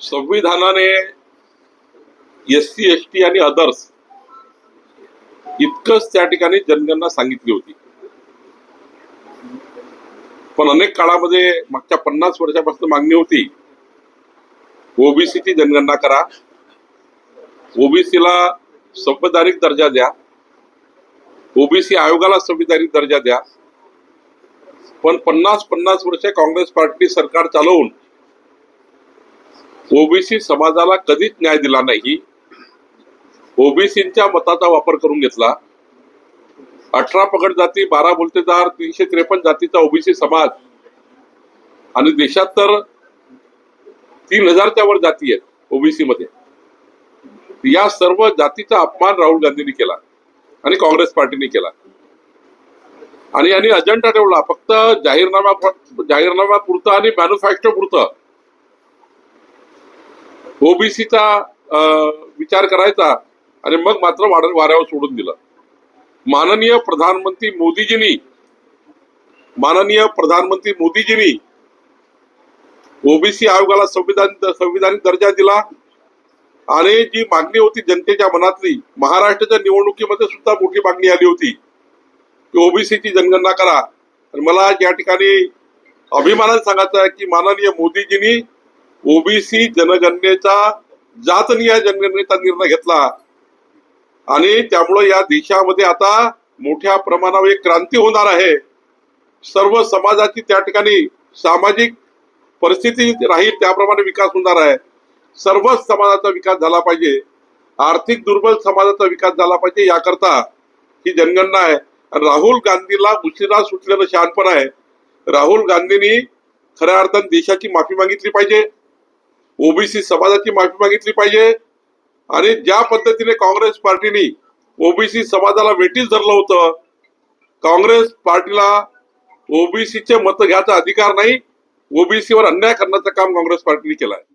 संविधानाने S C S T आणि others इतकंच त्या ठिकाणी जनगणना सांगितली होती. पण अनेक काळामध्ये मागच्या पन्नास वर्षापासून मागणी होती ओबीसीची जनगणना करा ओबीसीला संविधानिक दर्जा द्या ओबीसी आयोगाला संविधानिक दर्जा द्या. पण पन्नास पन्नास वर्ष काँग्रेस पार्टी सरकार चालवून ओबीसी समाजाला कधीच न्याय दिला नाही. ओबीसीच्या मताचा वापर करून घेतला. अठरा पगड जाती बारा बोलतेदार तीनशे त्रेपन्न जातीचा ओबीसी समाज. आणि देशात तर तीन हजारच्या वर जाती आहेत ओबीसी मध्ये या सर्व जातीचा अपमान राहुल गांधींनी केला आणि काँग्रेस पार्टीने केला. आणि यांनी अजेंडा ठेवला. फक्त जाहीरनामा जाहीरनामा पुरतं आणि मॅन्युफॅक्चर पुरतं ओबीसीचा विचार करायचा आणि मग मात्र वाढ वाऱ्यावर सोडून दिलं. माननीय प्रधानमंत्री मोदीजींनी माननीय प्रधानमंत्री मोदीजींनी ओबीसी आयोगाला संविधान संविधानिक दर्जा दिला आणि जी मागणी होती जनतेच्या मनातली महाराष्ट्राच्या निवडणुकीमध्ये सुद्धा मोठी मागणी आली होती की ओबीसीची जनगणना करा. आणि मला या ठिकाणी अभिमानाने सांगायचं आहे की माननीय मोदीजींनी ओबीसी जनगणनेचा जातनीय जनगणनेचा निर्णय घेतला. आणि त्यामुळे या देशामध्ये आता मोठ्या प्रमाणावर एक क्रांती होणार आहे. सर्व समाजाची त्या ठिकाणी सामाजिक परिस्थिती राहील त्याप्रमाणे विकास होणार आहे. सर्वच समाजाचा विकास झाला पाहिजे. आर्थिक दुर्बल समाजाचा विकास झाला पाहिजे याकरता ही जनगणना आहे. राहुल गांधीला उशिरा सुटलेलं शहाणपण आहे. राहुल गांधींनी खऱ्या अर्थाने देशाची माफी मागितली पाहिजे. ओबीसी समाजाची माफी मागितली पाहिजे. आणि ज्या पद्धतीने काँग्रेस पार्टीने ओबीसी समाजाला वेटीस धरलं होतं काँग्रेस पार्टीला ओबीसीचे मत घ्यायचा अधिकार नाही ओबीसीवर अन्याय करण्याचं काम काँग्रेस पार्टीने केलं आहे